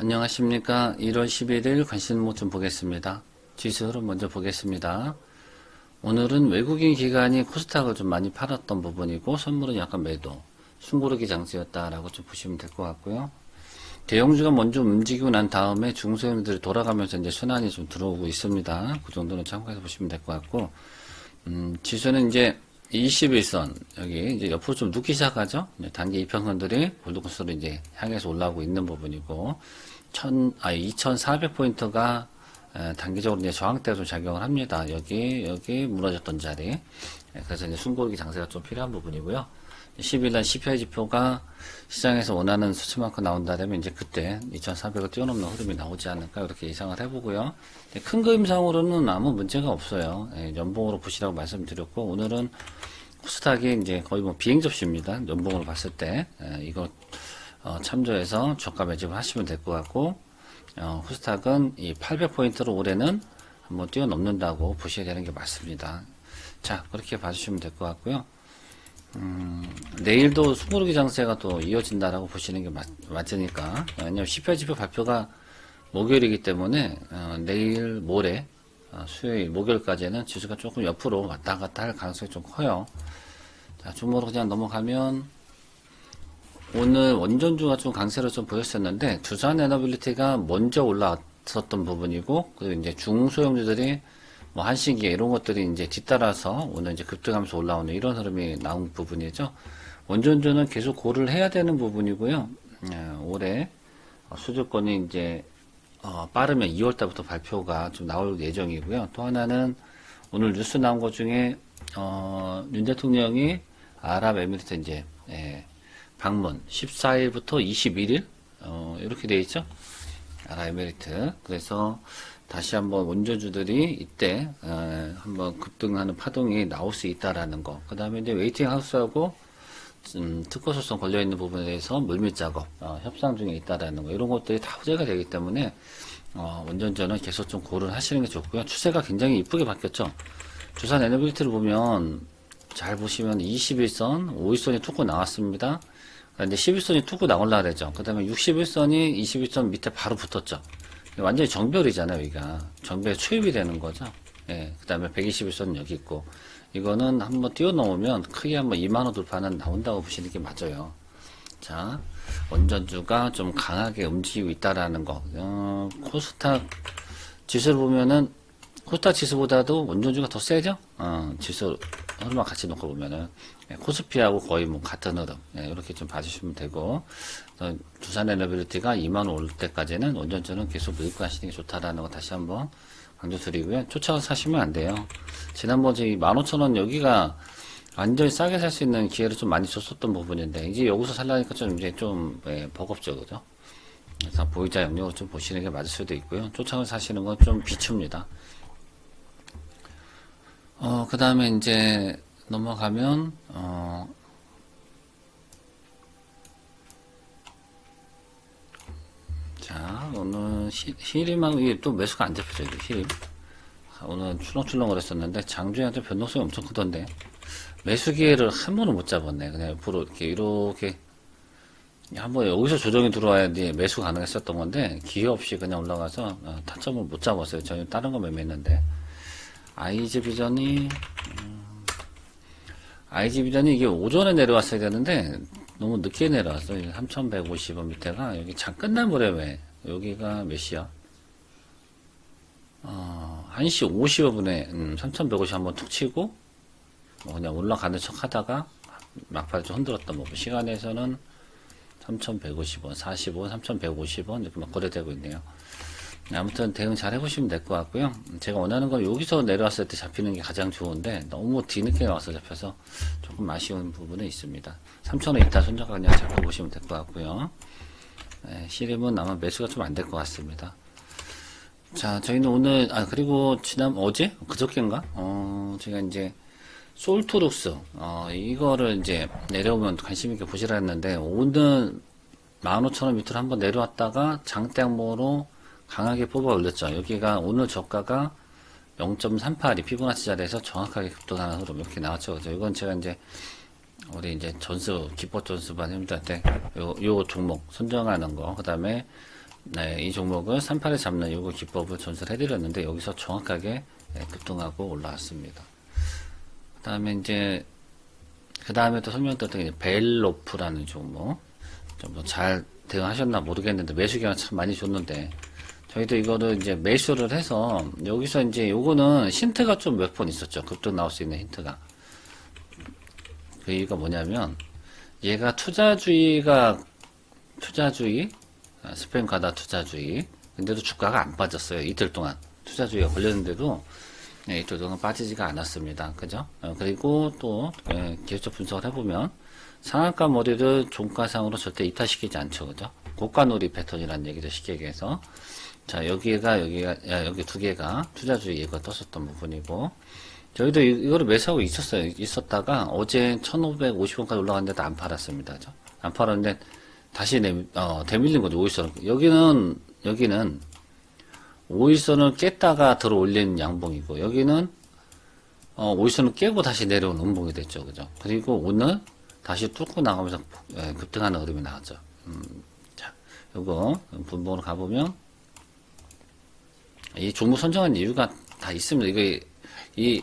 안녕하십니까. 1월 11일 관심목 좀 보겠습니다. 지수 흐름 먼저 보겠습니다. 오늘은 외국인 기관이 코스닥을 좀 많이 팔았던 부분이고 선물은 약간 매도, 숨고르기 장세였다라고 좀 보시면 될 것 같고요. 대형주가 먼저 움직이고 난 다음에 중소형들이 돌아가면서 이제 순환이 좀 들어오고 있습니다. 그 정도는 참고해서 보시면 될 것 같고, 음, 지수는 이제 21선, 여기 이제 옆으로 좀 눕기 시작하죠? 이제 단기 이평선들이 골드코스로 이제 향해서 올라오고 있는 부분이고, 1000, 아, 2400포인트가 단기적으로 이제 저항대가 좀 작용을 합니다. 여기, 여기 무너졌던 자리. 예, 그래서 이제 숨고르기 장세가 좀 필요한 부분이고요. 10일날 CPI 지표가 시장에서 원하는 수치만큼 나온다면 이제 그때 2,400을 뛰어넘는 흐름이 나오지 않을까 이렇게 예상을 해보고요. 네, 큰 그림상으로는 아무 문제가 없어요. 예, 연봉으로 보시라고 말씀드렸고 오늘은 코스닥이 이제 거의 뭐 비행 접시입니다. 연봉으로 봤을 때 예, 이거 어, 참조해서 저가 매집을 하시면 될 것 같고 어, 코스닥은 이 800포인트로 올해는 한번 뛰어넘는다고 보셔야 되는 게 맞습니다. 자 그렇게 봐주시면 될 것 같고요. 음, 내일도 수고르기 장세가 또 이어진다라고 보시는 게 맞, 맞으니까 왜냐면 CPI 지표 발표가 목요일이기 때문에 어, 내일 모레 어, 수요일 목요일까지는 지수가 조금 옆으로 왔다 갔다 할 가능성이 좀 커요. 자 주목으로 그냥 넘어가면 오늘 원전주가 좀 강세로 좀 보였었는데 두산 에너빌리티가 먼저 올라왔었던 부분이고 그리고 이제 중소형주들이 뭐 한신기계 이런 것들이 이제 뒤따라서 오늘 이제 급등하면서 올라오는 이런 흐름이 나온 부분이죠. 원전주는 계속 고를 해야 되는 부분이고요. 예, 올해 수주권이 이제 어, 빠르면 2월 달부터 발표가 좀 나올 예정이고요. 또 하나는 오늘 뉴스 나온 것 중에 어, 윤 대통령이 아랍에미리트 이제 예, 방문 14일부터 21일 어, 이렇게 돼 있죠. 아랍에미리트. 그래서 다시 한번 원조주들이 이때 어, 한번 급등하는 파동이 나올 수 있다라는 거. 그 다음에 이제 웨이팅 하우스하고 음, 특허 소송 걸려 있는 부분에 대해서 물밑 작업 어, 협상 중에 있다라는 거 이런 것들이 다 호재가 되기 때문에 어, 원전전은 계속 좀 고를 하시는 게 좋고요. 추세가 굉장히 이쁘게 바뀌었죠. 두산 에너빌리티를 보면 잘 보시면 21선, 5일선이 툭고 나왔습니다. 근데 11선이 툭고 나올라 그랬죠. 그 다음에 61선이 21선 밑에 바로 붙었죠. 완전히 정별이잖아요, 여기가. 정별 초입이 되는 거죠. 예. 그 다음에 121선 여기 있고. 이거는 한번 뛰어넘으면 크게 한번 2만원 돌파는 나온다고 보시는 게 맞아요. 자, 원전주가 좀 강하게 움직이고 있다라는 거. 어, 코스닥 지수를 보면은 코스닥 지수보다도 원전주가 더 세죠? 어, 지수 흐름과 같이 놓고 보면은 예, 코스피하고 거의 뭐 같은 흐름 예, 이렇게 좀 봐주시면 되고 어, 두산 에너빌리티가 2만 올 때까지는 원전주는 계속 밀고 하시는 게 좋다라는 거 다시 한번 강조드리고요. 쫓아서 사시면 안 돼요. 지난번 저희 15,000원 여기가 완전히 싸게 살 수 있는 기회를 좀 많이 줬었던 부분인데 이제 여기서 살라니까 좀 이제 좀 예, 버겁죠, 그죠? 그래서 보유자 영역을 좀 보시는 게 맞을 수도 있고요. 쫓아서 사시는 건 좀 비춥니다. 어, 그 다음에 이제 넘어가면, 어, 자, 오늘 히, 히림하고 이게 또 매수가 안 잡혀져, 이게 히림. 아, 오늘 출렁출렁 그랬었는데, 장주한테 변동성이 엄청 크던데, 매수 기회를 한 번은 못 잡았네. 그냥 옆으로 이렇게, 이렇게, 한번 여기서 조정이 들어와야지 매수 가능했었던 건데, 기회 없이 그냥 올라가서 어, 타점을 못 잡았어요. 저희 다른 거 매매했는데. 아이즈 비전이 음, 비전이 이게 오전에 내려왔어야 되는데 너무 늦게 내려왔어요. 3,150원 밑에가 여기 잠깐 날무래 왜 여기가 몇 시야? 어, 1시 50분에 음, 3,150 한번 툭 치고 뭐 그냥 올라가는 척 하다가 막판에 좀 흔들었던 부분 시간에서는 3,150원, 40원, 3,150원 이렇게 막 거래되고 있네요. 아무튼 대응 잘 해보시면 될 것 같고요. 제가 원하는 건 여기서 내려왔을 때 잡히는 게 가장 좋은데 너무 뒤늦게 나와서 잡혀서 조금 아쉬운 부분은 있습니다. 3,000원 이따 손절가 그냥 잡고 보시면 될 것 같고요. 네, 시림은 아마 매수가 좀 안 될 것 같습니다. 자, 저희는 오늘 아 그리고 지난 어제 그저께인가 어 제가 이제 솔토룩스 어 이거를 이제 내려오면 관심 있게 보시라 했는데 오늘 15,000원 밑으로 한번 내려왔다가 장대항모로 강하게 뽑아 올렸죠. 여기가 오늘 저가가 0.38이 피보나치 자리에서 정확하게 급등하는 흐름 이렇게 나왔죠. 그죠? 이건 제가 이제 우리 이제 전수 기법 전수반 형들한테 요, 요 종목 선정하는 거, 그 다음에 네, 이 종목을 38에 잡는 요구 기법을 전설해드렸는데 여기서 정확하게 예, 급등하고 올라왔습니다. 그 다음에 이제 그 다음에 또 설명드렸던 게 벨로프라는 종목 좀 더 잘 대응하셨나 모르겠는데 매수 기간 참 많이 줬는데 저희도 이거를 이제 매수를 해서 여기서 이제 요거는 힌트가 좀 몇 번 있었죠. 급등 나올 수 있는 힌트가. 그 이유가 뭐냐면 얘가 투자주의가 투자주의 아, 스팸 가다 투자주의. 근데도 주가가 안 빠졌어요. 이틀 동안. 투자주의가 걸렸는데도 네, 이틀 동안 빠지지가 않았습니다. 그죠? 어, 그리고 또 예, 기술적 분석을 해보면 상한가 머리를 종가상으로 절대 이탈시키지 않죠. 그죠? 고가놀이 패턴이라는 얘기죠 쉽게 얘기해서 자 여기가 여기가 야, 여기 두 개가 투자주의 예가 떴었던 부분이고 저희도 이- 이거를 매수하고 있었어요. 있었다가 어제 1,550원까지 올라갔는데도 안 팔았습니다. 그죠? 안 팔았는데 다시 내, 어, 대밀린 거죠. 오일선. 여기는 여기는 오일선을 깼다가 들어 올린 양봉이고 여기는 어, 오일선을 깨고 다시 내려온 음봉이 됐죠. 그죠? 그리고 오늘 다시 뚫고 나가면서 예, 급등하는 흐름이 나왔죠. 음, 자, 요거 분봉으로 가보면 이 종목 선정한 이유가 다 있습니다. 이게 이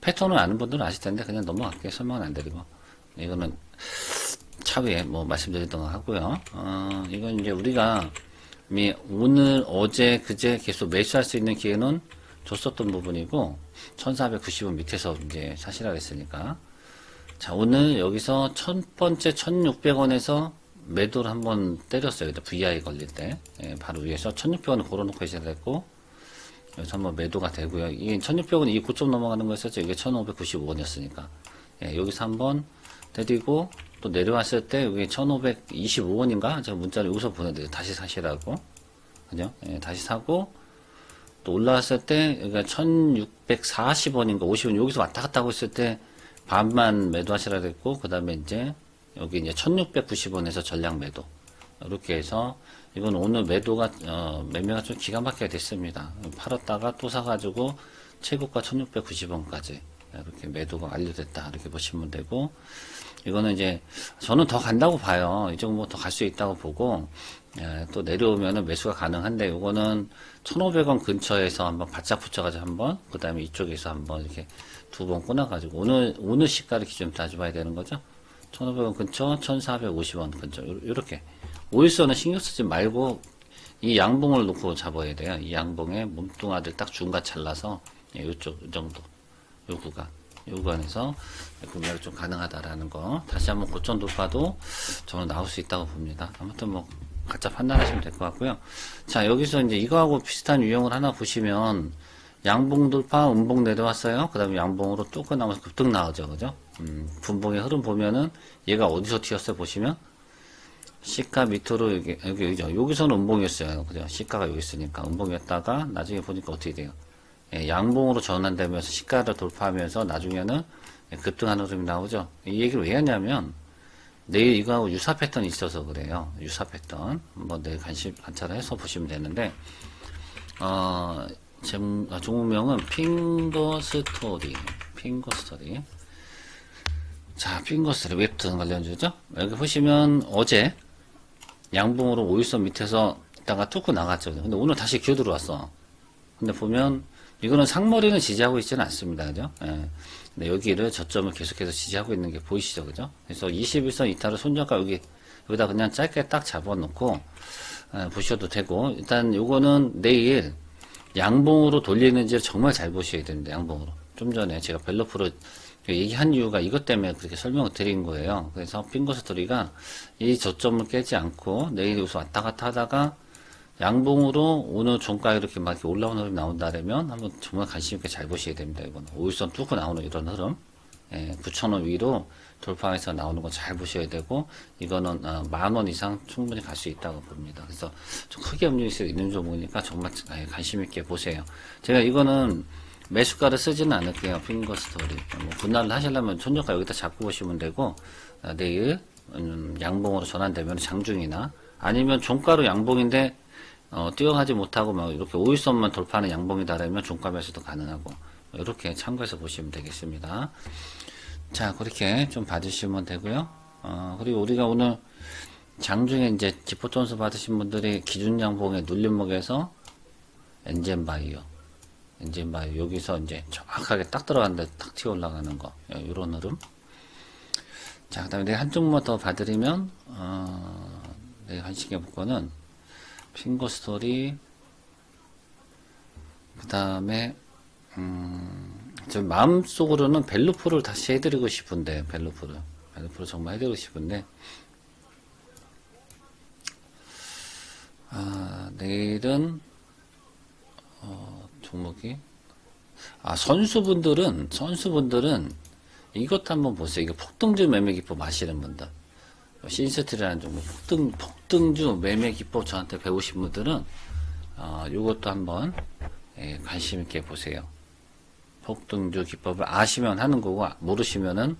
패턴을 아는 분들은 아실 텐데 그냥 넘어갈게요. 설명은 안 드리고 이거는 차후에 뭐 말씀드리던 거 하고요. 어, 이건 이제 우리가 오늘 어제 그제 계속 매수할 수 있는 기회는 줬었던 부분이고 1490원 밑에서 이제 사시라 했으니까 자 오늘 여기서 첫 번째 1600원에서 매도를 한번 때렸어요. VI 걸릴 때 예, 바로 위에서 1600원을 걸어놓고 계셔야 됐고 여기서 한번 매도가 되고요. 이게 1600원 이 고점 넘어가는 거였었죠. 이게 1595원이었으니까. 예, 여기서 한번 때리고 또 내려왔을 때 여기 1525원인가? 제가 문자를 여기서 보내드려요. 다시 사시라고. 그죠? 예, 다시 사고 또 올라왔을 때 여기가 1640원인가 50원 여기서 왔다 갔다 하고 있을 때 반만 매도하시라 그랬고 그 다음에 이제 여기 이제 1690원에서 전량 매도 이렇게 해서 이건 오늘 매도가 어, 매매가 좀 기가 막히게 됐습니다. 팔았다가 또 사가지고 최고가 1690원까지 이렇게 매도가 완료됐다 이렇게 보시면 되고 이거는 이제 저는 더 간다고 봐요. 이 정도 더 갈 수 있다고 보고 예, 또 내려오면은 매수가 가능한데 이거는 1,500원 근처에서 한번 바짝 붙여가지고 한번 그 다음에 이쪽에서 한번 이렇게 두 번 끊어가지고 오늘 오늘 시가를 기준 따져봐야 되는 거죠. 1,500원 근처, 1,450원 근처 이렇게 오일선은 신경 쓰지 말고 이 양봉을 놓고 잡아야 돼요. 이 양봉에 몸뚱아리를 딱 중간 잘라서 예, 요쪽 이 정도 요 구간 요 구간에서 구매가 좀 가능하다라는 거 다시 한번 고점 돌파도 저는 나올 수 있다고 봅니다. 아무튼 뭐 각자 판단하시면 될 것 같고요. 자 여기서 이제 이거하고 비슷한 유형을 하나 보시면 양봉 돌파, 음봉 내려왔어요. 그 다음에 양봉으로 또 끝나면서 급등 나오죠. 그죠? 음, 분봉의 흐름 보면은 얘가 어디서 튀었어요? 보시면 시가 밑으로 여기, 여기, 여기죠. 여기서는 음봉이었어요. 그죠? 시가가 여기 있으니까 음봉이었다가 나중에 보니까 어떻게 돼요? 예, 양봉으로 전환되면서 시가를 돌파하면서 나중에는 예, 급등하는 흐름이 나오죠. 이 얘기를 왜 하냐면 내일 이거하고 유사 패턴이 있어서 그래요. 유사 패턴. 한번 내일 관심, 관찰을 해서 보시면 되는데, 어, 제목, 아, 종목명은 핑거 스토리. 핑거 스토리. 자, 핑거 스토리 웹툰 관련주죠. 여기 보시면 어제 양봉으로 오일선 밑에서 있다가 뚫고 나갔죠. 근데 오늘 다시 기어 들어왔어. 근데 보면 이거는 상머리는 지지하고 있지는 않습니다. 그죠? 예. 근데 여기를 저점을 계속해서 지지하고 있는 게 보이시죠? 그죠? 그래서 21선 이탈을 손절가 여기, 여기다 그냥 짧게 딱 잡아놓고, 예, 보셔도 되고, 일단 요거는 내일 양봉으로 돌리는지 정말 잘 보셔야 됩니다. 양봉으로. 좀 전에 제가 벨로프로 얘기한 이유가 이것 때문에 그렇게 설명을 드린 거예요. 그래서 핑거스토리가 이 저점을 깨지 않고 내일 여기서 왔다 갔다 하다가 양봉으로 오늘 종가 이렇게 막 이렇게 올라오는 흐름이 나온다면 한번 정말 관심 있게 잘 보셔야 됩니다. 이거는 오일선 뚫고 나오는 이런 흐름. 예, 9,000원 위로 돌파해서 나오는 거 잘 보셔야 되고 이거는 어, 만원 이상 충분히 갈 수 있다고 봅니다. 그래서 좀 크게 움직일 수 있는 종목이니까 정말 예, 관심 있게 보세요. 제가 이거는 매수가를 쓰지는 않을게요. 핑거 스토리. 뭐 분할을 하시려면 손절가 여기다 잡고 보시면 되고 어, 내일 음, 양봉으로 전환되면 장중이나 아니면 종가로 양봉인데 어, 뛰어가지 못하고 막 이렇게 오일선만 돌파하는 양봉이다라면 종가 매수도 가능하고 이렇게 참고해서 보시면 되겠습니다. 자 그렇게 좀 봐주시면 되고요. 어, 그리고 우리가 오늘 장중에 이제 기포톤수 받으신 분들이 기준 양봉에 눌림목에서 엔젠 바이오, 엔젠 바이오 여기서 이제 정확하게 딱 들어갔는데 탁 튀어 올라가는 거 이런 흐름. 자, 그 다음에 내가 한쪽만 더 봐드리면 어, 관심있게 볼 거는 핑거 스토리, 그 다음에 음, 저 마음속으로는 벨루프를 다시 해드리고 싶은데 벨루프를 벨루프를 정말 해드리고 싶은데 아, 내일은 어, 종목이 아 선수분들은 선수분들은 이것도 한번 보세요. 이거 폭등주 매매 기법 아시는 분들 신세트라는 종목 폭등 폭등주 매매 기법 저한테 배우신 분들은 어, 이것도 한번 예, 관심 있게 보세요. 폭등주 기법을 아시면 하는 거고 모르시면은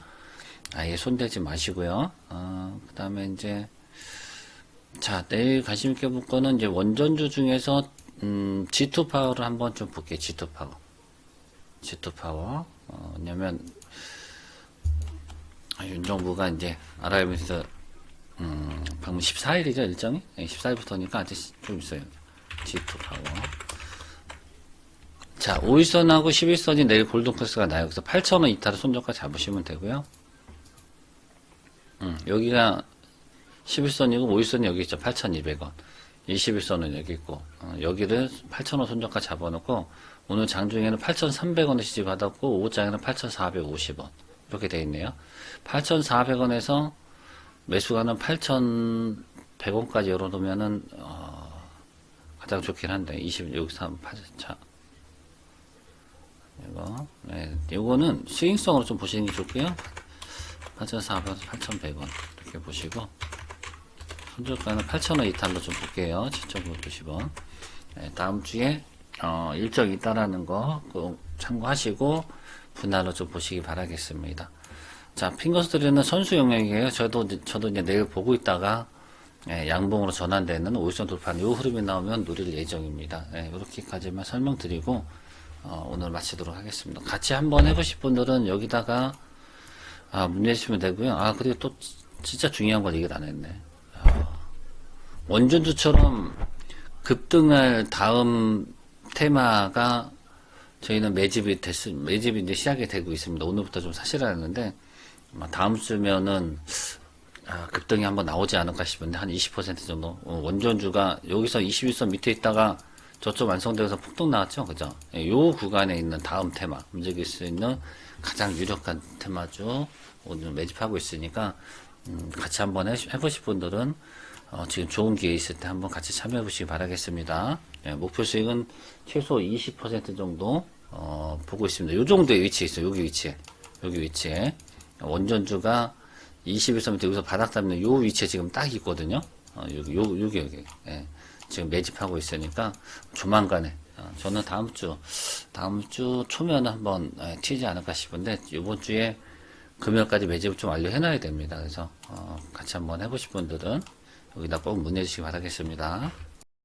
아예 손대지 마시고요. 어, 그다음에 이제 자, 내일 관심 있게 볼 거는 이제 원전주 중에서 음, G2 파워를 한번 좀 볼게요. G2 파워. G2 파워. 어, 왜냐면 아, 윤 정부가 이제 아랍에서 음, 방금 14일이죠, 일정이? 네, 14일부터니까 아직 좀 있어요. G2 파워. 자, 5일선하고 11선이 내일 골든크로스가 나요. 그래서 8,000원 이타를 손절가 잡으시면 되고요. 음, 여기가 11선이고 5일선이 여기 있죠. 8,200원. 21선은 여기 있고 어, 여기를 8,000원 손절가 잡아놓고 오늘 장중에는 8,300원에 지지받았고 오후장에는 8,450원 이렇게 돼 있네요. 8,400원에서 매수가는 8,100원까지 열어놓으면은 어, 가장 좋긴 한데 20 여기서 한 8, 자 이거 네, 이거는 스윙성으로 좀 보시는 게 좋고요. 8,400원, 8,100원 이렇게 보시고 손절가는 8,000원 이탈로 좀 볼게요. 7.990원. 네, 다음 주에 어, 일정 있다라는 거꼭 참고하시고 분할로 좀 보시기 바라겠습니다. 자, 핑거스트리는 선수 영역이에요. 저도 저도 이제 내일 보고 있다가 예, 양봉으로 전환되는 5일선 돌파는 요 흐름이 나오면 누릴 예정입니다. 예, 이렇게까지만 설명드리고 어, 오늘 마치도록 하겠습니다. 같이 한번 해보실 분들은 여기다가 아, 문의해주시면 되고요. 아, 그리고 또 지- 진짜 중요한 걸 얘기를 안 했네. 원전주처럼 급등할 다음 테마가 저희는 매집이 됐, 매집이 이제 시작이 되고 있습니다. 오늘부터 좀 사실화 했는데, 아마 다음 주면은, 아, 급등이 한번 나오지 않을까 싶은데, 한 20% 정도. 어, 원전주가 여기서 21선 밑에 있다가 저쪽 완성되어서 폭등 나왔죠? 그죠? 예, 요 구간에 있는 다음 테마, 움직일 수 있는 가장 유력한 테마주, 오늘 매집하고 있으니까, 음, 같이 한번 해, 해보실 분들은, 어, 지금 좋은 기회 있을 때 한번 같이 참여해 보시기 바라겠습니다. 예, 목표 수익은 최소 20% 정도 어, 보고 있습니다. 요 정도의 위치에 있어요. 여기 위치에. 여기 위치에. 원전주가 21선 밑에 여기서 바닥 잡는 요 위치에 지금 딱 있거든요. 어, 여기, 요, 여기, 여기. 예, 지금 매집하고 있으니까 조만간에 어, 저는 다음 주, 다음 주 초면 한번 예, 튀지 않을까 싶은데 이번 주에 금요일까지 매집을 좀 완료해놔야 됩니다. 그래서 어, 같이 한번 해보실 분들은 여기다 꼭 문의해 주시기 바라겠습니다.